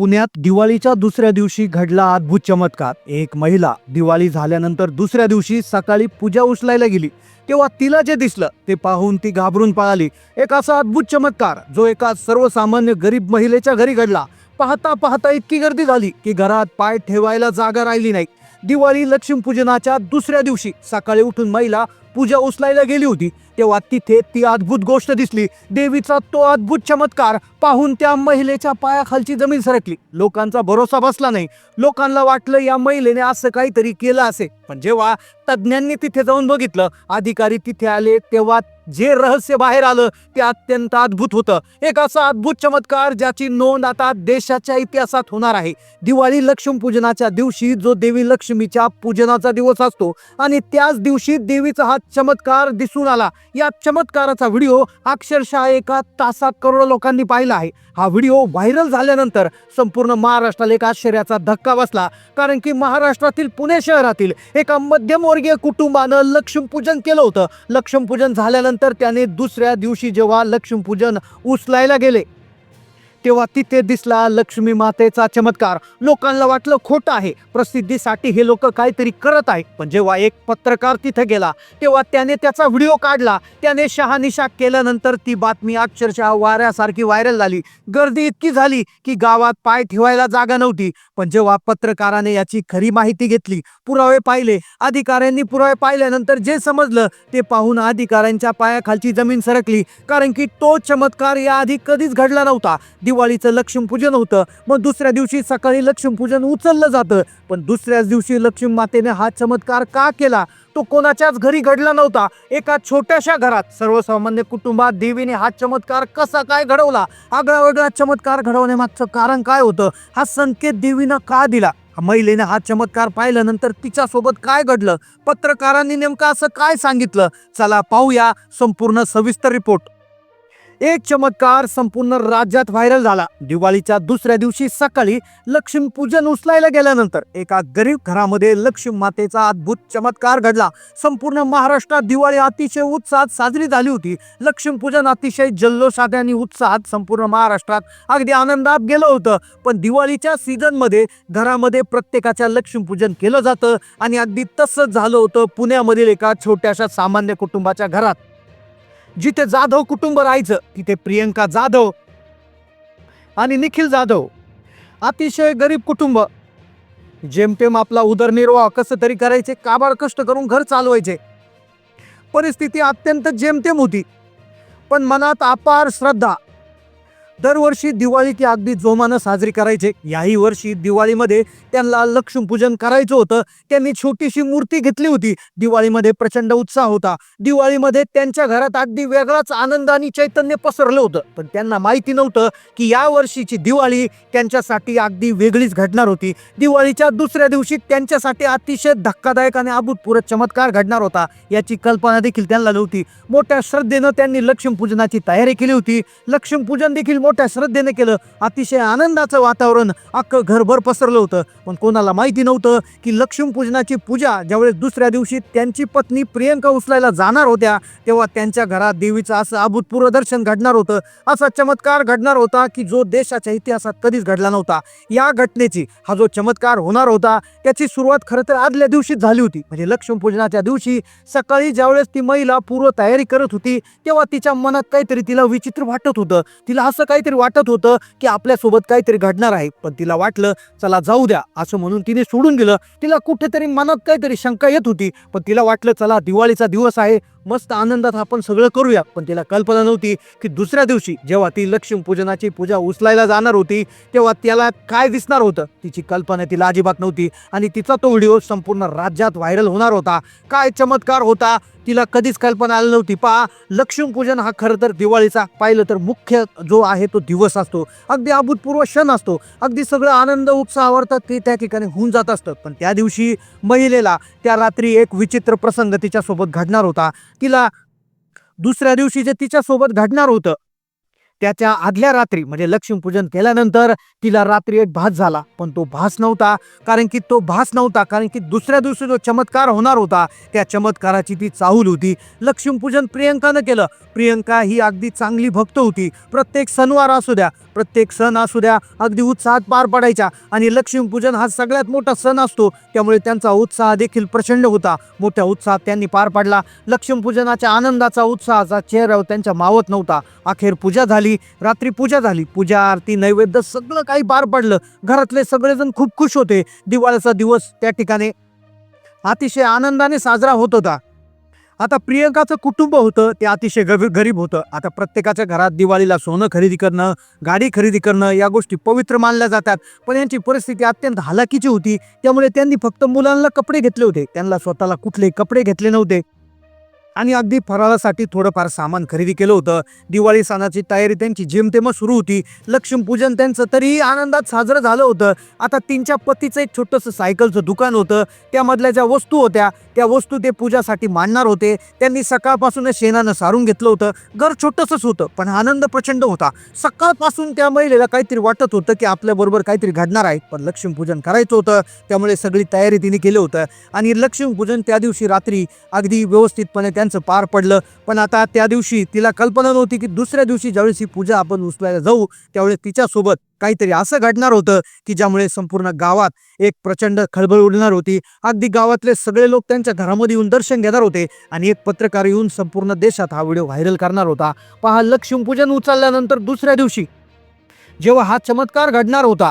पुण्यात दिवाळीच्या दुसऱ्या दिवशी घडला अद्भुत चमत्कार. एक महिला दिवाळी झाल्यानंतर दुसऱ्या दिवशी सकाळी पूजा उचलायला गेली. तेव्हा तिला जे दिसलं ते पाहून ती घाबरून पळाली. एक असा अद्भुत चमत्कार जो एका सर्वसामान्य गरीब महिलेच्या घरी घडला. पाहता पाहता इतकी गर्दी झाली की घरात पाय ठेवायला जागा राहिली नाही. दिवाळी लक्ष्मीपूजनाच्या दुसऱ्या दिवशी सकाळी उठून महिला पूजा उचलायला गेली होती. तेव्हा तिथे ती अद्भुत गोष्ट दिसली. देवीचा तो अद्भुत चमत्कार पाहून त्या महिलेच्या पायाखालची जमीन सरकली. लोकांचा भरोसा बसला नाही. लोकांना वाटलं या महिलेने असं काहीतरी केलं असे. पण जेव्हा तज्ज्ञांनी तिथे जाऊन बघितलं अधिकारी तिथे आले तेव्हा जे रहस्य बाहेर आलं ते अत्यंत अद्भुत होतं. एक असा अद्भुत चमत्कार ज्याची नोंद आता देशाच्या इतिहासात होणार आहे. दिवाळी लक्ष्मीपूजनाच्या दिवशी जो देवी लक्ष्मीच्या पूजनाचा दिवस असतो आणि त्याच दिवशी देवीचा हा चमत्कार दिसून आला. या चमत्काराचा व्हिडिओ अक्षरशः एका तासात करोडो लोकांनी पाहिला आहे. हा व्हिडिओ व्हायरल झाल्यानंतर संपूर्ण महाराष्ट्राला एक आश्चर्याचा धक्का बसला. कारण की महाराष्ट्रातील पुणे शहरातील एका मध्यमवर्गीय कुटुंबानं लक्ष्मीपूजन केलं होतं. लक्ष्मीपूजन झाल्यानंतर त्याने दुसऱ्या दिवशी जेव्हा लक्ष्मीपूजन उचलायला गेले तेव्हा तिथे दिसला लक्ष्मी मातेचा चमत्कार. लोकांना वाटलं खोटं आहे. प्रसिद्धीसाठी हे लोक काहीतरी करत आहे. पण जेव्हा एक पत्रकार तिथे गेला तेव्हा त्याने त्याचा व्हिडिओ काढला. त्याने शहानिशा केल्यानंतर ती बातमी अक्षरशः वाऱ्यासारखी व्हायरल झाली. गर्दी इतकी झाली की गावात पाय ठेवायला जागा नव्हती. पण जेव्हा पत्रकाराने याची खरी माहिती घेतली पुरावे पाहिले अधिकाऱ्यांनी पुरावे पाहिल्यानंतर जे समजलं ते पाहून अधिकाऱ्यांच्या पायाखालची जमीन सरकली. कारण की तो चमत्कार याआधी कधीच घडला नव्हता. दिवाळीचं लक्ष्मीपूजन होतं. मग दुसऱ्या दिवशी सकाळी लक्ष्मीपूजन उचललं जातं. पण दुसऱ्याच दिवशी लक्ष्मी मातेने हा चमत्कार का केला? तो कोणाच्याच घरी घडला नव्हता. एका छोट्याशा घरात सर्वसामान्य कुटुंबात देवीने हा चमत्कार कसा काय घडवला? आगळा वेगळा चमत्कार घडवण्यामागचं कारण काय होतं? हा संकेत देवीनं का दिला? महिलेने हा चमत्कार पाहिल्यानंतर तिच्यासोबत काय घडलं? पत्रकारांनी नेमकं असं काय सांगितलं? चला पाहूया संपूर्ण सविस्तर रिपोर्ट. एक चमत्कार संपूर्ण राज्यात व्हायरल झाला. दिवाळीच्या दुसऱ्या दिवशी सकाळी लक्ष्मी पूजन उचलायला गेल्यानंतर एका गरीब घरामध्ये लक्ष्मी मातेचा अद्भुत चमत्कार घडला. संपूर्ण महाराष्ट्रात दिवाळी अतिशय उत्साहात साजरी झाली होती. लक्ष्मी पूजन अतिशय जल्लोषात आणि उत्साहात संपूर्ण महाराष्ट्रात अगदी आनंदात गेलं होतं. पण दिवाळीच्या सीझनमध्ये घरामध्ये प्रत्येकाच्या लक्ष्मी पूजन केलं जातं आणि अगदी तसंच झालं होतं पुण्यामधील एका छोट्याशा सामान्य कुटुंबाच्या घरात. जिथे जाधव कुटुंब राहायचं तिथे प्रियंका जाधव आणि निखिल जाधव. अतिशय गरीब कुटुंब. जेमतेम आपला उदरनिर्वाह कसं तरी करायचे काबाड कष्ट करून घर चालवायचे. परिस्थिती अत्यंत जेमतेम होती. पण मनात अपार श्रद्धा. दरवर्षी दिवाळी ती अगदी जोमानं साजरी करायचे. याही वर्षी दिवाळीमध्ये त्यांना लक्ष्मीपूजन करायचं होतं. त्यांनी छोटीशी मूर्ती घेतली होती. दिवाळीमध्ये प्रचंड उत्साह होता. दिवाळीमध्ये त्यांच्या घरात अगदी वेगळाच आनंद आणि चैतन्य पसरलं होतं. पण त्यांना माहिती नव्हतं की या वर्षीची दिवाळी त्यांच्यासाठी अगदी वेगळीच घडणार होती. दिवाळीच्या दुसऱ्या दिवशी त्यांच्यासाठी अतिशय धक्कादायक आणि अभूतपूर्व चमत्कार घडणार होता. याची कल्पना देखील त्यांना नव्हती. मोठ्या श्रद्धेनं त्यांनी लक्ष्मीपूजनाची तयारी केली होती. लक्ष्मीपूजन देखील मोठ्या श्रद्धेने केलं. अतिशय आनंदाचं वातावरण अख्खं घरभर पसरलं होतं. पण कोणाला माहिती नव्हतं की लक्ष्मीपूजनाची पूजा ज्यावेळेस दुसऱ्या दिवशी त्यांची पत्नी प्रियंका उचलायला जाणार होत्या तेव्हा त्यांच्या घरात देवीचं असं अभूतपूर्व दर्शन घडणार होतं. असा चमत्कार घडणार होता की जो देशाच्या इतिहासात कधीच घडला नव्हता. या घटनेची हा जो चमत्कार होणार होता त्याची सुरुवात खरं तर आदल्या दिवशीच झाली होती. म्हणजे लक्ष्मीपूजनाच्या दिवशी सकाळी ज्यावेळेस ती महिला पूर्व तयारी करत होती तेव्हा तिच्या मनात काहीतरी तिला विचित्र वाटत होतं. तिला असं काही काहीतरी वाटत होतं की आपल्यासोबत काहीतरी घडणार आहे. पण तिला वाटलं चला जाऊ द्या असं म्हणून तिने सोडून दिलं. तिला कुठेतरी मनात काहीतरी शंका येत होती. पण तिला वाटलं चला दिवाळीचा दिवस आहे. मस्त आनंदात आपण सगळं करूया. पण तिला कल्पना नव्हती की दुसऱ्या दिवशी जेव्हा ती लक्ष्मीपूजनाची पूजा उचलायला जाणार होती तेव्हा त्याला काय दिसणार होतं? तिची कल्पना तिला अजिबात नव्हती आणि तिचा तो व्हिडिओ संपूर्ण राज्यात व्हायरल होणार होता. काय चमत्कार होता? तिला कधीच कल्पना आली नव्हती. पहा लक्ष्मीपूजन हा खरं तर दिवाळीचा पाहिलं तर मुख्य जो आहे तो दिवस असतो. अगदी अभूतपूर्व क्षण असतो. अगदी सगळं आनंद उत्साहावरतात ते त्या ठिकाणी होऊन जात असतं. पण त्या दिवशी महिलेला त्या रात्री एक विचित्र प्रसंग तिच्यासोबत घडणार होता. तिला दुसऱ्या दिवशी जे तिच्यासोबत घडणार होतं त्याच्या आदल्या रात्री म्हणजे लक्ष्मीपूजन केल्यानंतर तिला रात्री एक भास झाला. पण तो भास नव्हता कारण की तो भास नव्हता कारण की दुसऱ्या दिवशी जो चमत्कार होणार होता त्या चमत्काराची ती चाहूल होती. लक्ष्मीपूजन प्रियंकानं केलं. प्रियंका ही अगदी चांगली भक्त होती. प्रत्येक सणवार असू द्या प्रत्येक सण असू द्या अगदी उत्साहात पार पडायच्या. आणि लक्ष्मीपूजन हा सगळ्यात मोठा सण असतो त्यामुळे त्यांचा उत्साह देखील प्रचंड होता. मोठ्या उत्साहात त्यांनी पार पाडला. लक्ष्मीपूजनाच्या आनंदाचा उत्साहाचा चेहरा त्यांच्या मावत नव्हता. अखेर पूजा झाली. रात्री पूजा झाली. पूजा आरती नैवेद्य सगळं काही पार पडलं. घरातले सगळेजण खूप खुश होते. दिवाळीचा दिवस त्या ठिकाणी अतिशय आनंदाने साजरा होत होता. आता प्रियंकाचं कुटुंब होतं ते अतिशय गरी गरीब होतं. आता प्रत्येकाच्या घरात दिवाळीला सोनं खरेदी करणं गाडी खरेदी करणं या गोष्टी पवित्र मानल्या जातात. पण यांची परिस्थिती अत्यंत हालाकीची होती. त्यामुळे त्यांनी फक्त मुलांना कपडे घेतले होते. त्यांना स्वतःला कुठले कपडे घेतले नव्हते. आणि अगदी फराळासाठी थोडंफार सामान खरेदी केलं होतं. दिवाळी सणाची तयारी त्यांची जेमतेमच सुरू होती. लक्ष्मीपूजन त्यांचं तरीही आनंदात साजरं झालं होतं. आता तिच्या पतीचं एक छोटंसं सायकलचं दुकान होतं. त्यामधल्या ज्या वस्तू होत्या त्या वस्तू ते पूजासाठी मांडणार होते. त्यांनी सकाळपासूनच शेणानं सारून घेतलं होतं. घर छोटंसंच होतं पण आनंद प्रचंड होता. सकाळपासून त्या महिलेला काहीतरी वाटत होतं की आपल्याबरोबर काहीतरी घडणार आहे पण लक्ष्मीपूजन करायचं होतं. त्यामुळे सगळी तयारी तिने केलं होतं. आणि लक्ष्मीपूजन त्या दिवशी रात्री अगदी व्यवस्थितपणे त्यांचं पार पडलं. पण आता त्या दिवशी तिला कल्पना नव्हती की दुसऱ्या दिवशी ज्यावेळेस ही पूजा आपण उचलायला जाऊ त्यावेळेस तिच्यासोबत काहीतरी असं घडणार होतं की ज्यामुळे संपूर्ण गावात एक प्रचंड खळबळ उडणार होती. अगदी गावातले सगळे लोक त्यांच्या घरामध्ये येऊन दर्शन घेणार होते आणि एक पत्रकार येऊन संपूर्ण देशात हा व्हिडिओ व्हायरल करणार होता. पहा लक्ष्मीपूजन उचलल्यानंतर दुसऱ्या दिवशी जेव्हा हा चमत्कार घडणार होता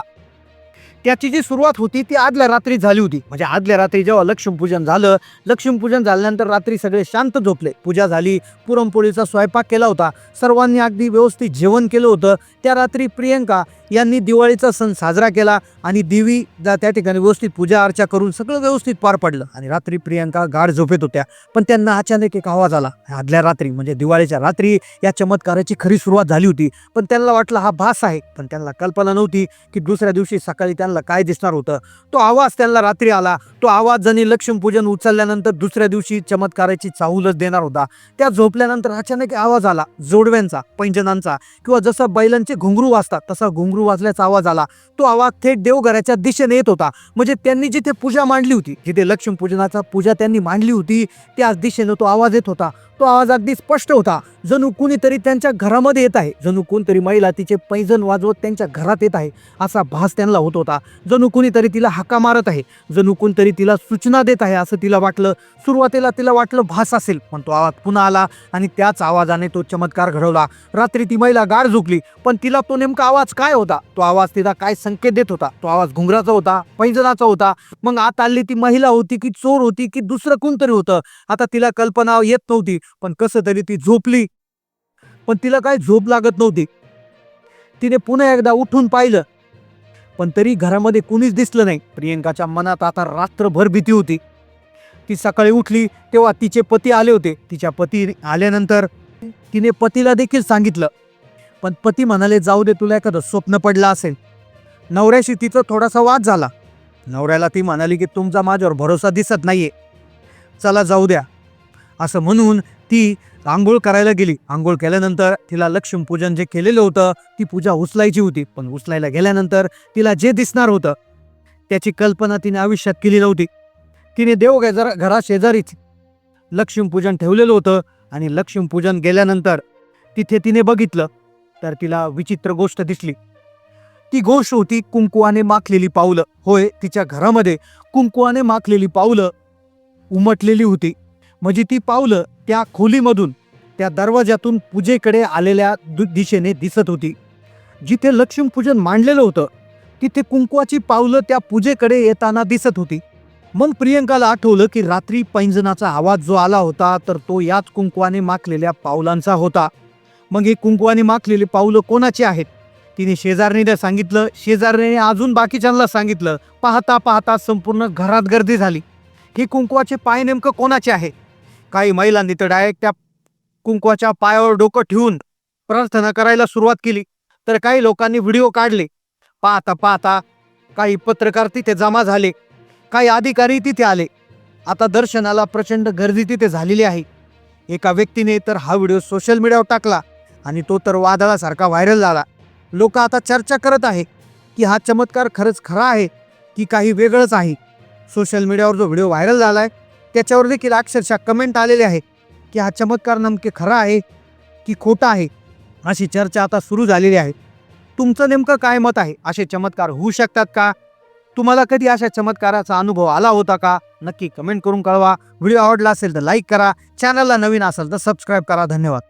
त्याची जी सुरुवात होती ती आदल्या रात्री झाली होती. म्हणजे आदल्या रात्री जेव्हा लक्ष्मीपूजन झालं लक्ष्मीपूजन झाल्यानंतर रात्री सगळे शांत झोपले. पूजा झाली पुरणपोळीचा स्वयंपाक केला होता. सर्वांनी अगदी व्यवस्थित जेवण केलं होतं. त्या रात्री प्रियंका यांनी दिवाळीचा सण साजरा केला आणि देवी जा- त्या ठिकाणी व्यवस्थित पूजा अर्चा करून सगळं व्यवस्थित पार पडलं. आणि रात्री प्रियांका गाढ झोपेत होत्या. पण त्यांना अचानक एक आवाज आला. आदल्या रात्री म्हणजे दिवाळीच्या रात्री या चमत्काराची खरी सुरुवात झाली होती. पण त्यांना वाटलं हा भास आहे. पण त्यांना कल्पना नव्हती की दुसऱ्या दिवशी सकाळी त्यांना काय दिसणार होतं. तो आवाज त्यांना रात्री आला. तो आवाज जणी लक्ष्मीपूजन उचलल्यानंतर दुसऱ्या दिवशी चमत्काराची चाहूलच देणार होता. त्या झोपल्यानंतर अचानक आवाज आला. जोडव्यांचा पैंजनांचा किंवा जसं बैलांचे घुंगरू वाजतात तसा घुंगरू वाजल्याचा आवाज आला. तो आवाज थेट देवघराच्या दिशेने येत होता. म्हणजे त्यांनी जिथे पूजा मांडली होती जिथे लक्ष्मीपूजनाचा पूजा त्यांनी मांडली होती त्याच दिशेनं तो आवाज येत होता. तो आवाज अगदी स्पष्ट होता. जणू कुणीतरी त्यांच्या घरामध्ये येत आहे. जणू कोणतरी महिला तिचे पैजण वाजवत त्यांच्या घरात येत आहे असा भास त्यांना होत होता. जणू कुणीतरी तिला हाका मारत आहे. जणू कोणतरी तिला सूचना देत आहे असं तिला वाटलं. सुरुवातीला तिला वाटलं भास असेल पण तो आवाज पुन्हा आला आणि त्याच आवाजाने तो चमत्कार घडवला. रात्री ती महिला गार झुकली पण तिला तो नेमका आवाज काय होता? तो आवाज तिला काय संकेत देत होता? तो आवाज घुंगराचा होता पैंजणाचा होता? मग आत आली ती महिला होती की चोर होती की दुसरं कोणतरी होतं? आता तिला कल्पना येत नव्हती. पण कसं तरी ती झोपली. पण तिला काय झोप लागत नव्हती. तिने पुन्हा एकदा उठून पाहिलं. पण तरी घरामध्ये कुणीच दिसलं नाही. प्रियंकाच्या मनात आता रात्रभर भीती होती. ती सकाळी उठली तेव्हा तिचे पती आले होते. तिच्या पती आल्यानंतर तिने पतीला देखील सांगितलं. पण पती म्हणाले जाऊ दे तुला एखादं स्वप्न पडलं असेल. नवऱ्याशी तिचा थोडासा वाद झाला. नवऱ्याला ती म्हणाली की तुमचा माझ्यावर भरोसा दिसत नाहीये. चला जाऊ द्या. असं म्हणून ती आंघोळ करायला गेली. आंघोळ केल्यानंतर तिला लक्ष्मीपूजन जे केलेलं होतं ती पूजा उचलायची होती. पण उचलायला गेल्यानंतर तिला जे दिसणार होतं त्याची कल्पना तिने आयुष्यात केली नव्हती. तिने देव घरा शेजारीच लक्ष्मीपूजन ठेवलेलं होतं आणि लक्ष्मीपूजन गेल्यानंतर तिथे तिने बघितलं तर तिला विचित्र गोष्ट दिसली. ती गोष्ट होती कुंकुवाने माखलेली पावलं. होय तिच्या घरामध्ये कुंकुवाने माखलेली पावलं उमटलेली होती. म्हणजे ती पावलं त्या खोलीमधून त्या दरवाज्यातून पूजेकडे आलेल्या दु- दिशेने दिसत होती. जिथे लक्ष्मीपूजन मांडलेलं होतं तिथे कुंकवाची पावलं त्या पूजेकडे येताना दिसत होती. मग प्रियंकाला आठवलं की रात्री पैंजनाचा आवाज जो आला होता तर तो याच कुंकवाने माखलेल्या पावलांचा होता. मग हे कुंकवाने माखलेली पावलं कोणाची आहेत? तिने शेजारणीला सांगितलं शेजारणीने अजून बाकीच्यांना सांगितलं. पाहता पाहता संपूर्ण घरात गर्दी झाली. हे कुंकवाचे पाय नेमकं कोणाचे आहे काही महिलांनी तर डायरेक्ट त्या कुंकवाच्या पायावर डोकं ठेवून प्रार्थना करायला सुरुवात केली. तर काही लोकांनी व्हिडिओ काढले. पाहता पाहता काही पत्रकार तिथे जमा झाले. काही अधिकारी तिथे आले. आता दर्शनाला प्रचंड गर्दी तिथे झालेली आहे. एका व्यक्तीने तर हा व्हिडिओ सोशल मीडियावर टाकला आणि तो तर वादळासारखा व्हायरल झाला. लोक आता चर्चा करत आहे की हा चमत्कार खरंच खरा आहे की काही वेगळंच आहे. सोशल मीडियावर जो व्हिडिओ व्हायरल झाला आहे त्याच्यावर देखील अक्षरशः कमेंट आलेले आहे की हा चमत्कार नेमके खरा आहे की खोटा आहे अशी चर्चा आता सुरू झालेली आहे. तुमचं नेमकं काय मत आहे? असे चमत्कार होऊ शकतात का? तुम्हाला कधी अशा चमत्काराचा अनुभव आला होता का? नक्की कमेंट करून कळवा. व्हिडिओ आवडला असेल तर लाईक करा. चॅनलला नवीन असेल तर सबस्क्राईब करा. धन्यवाद.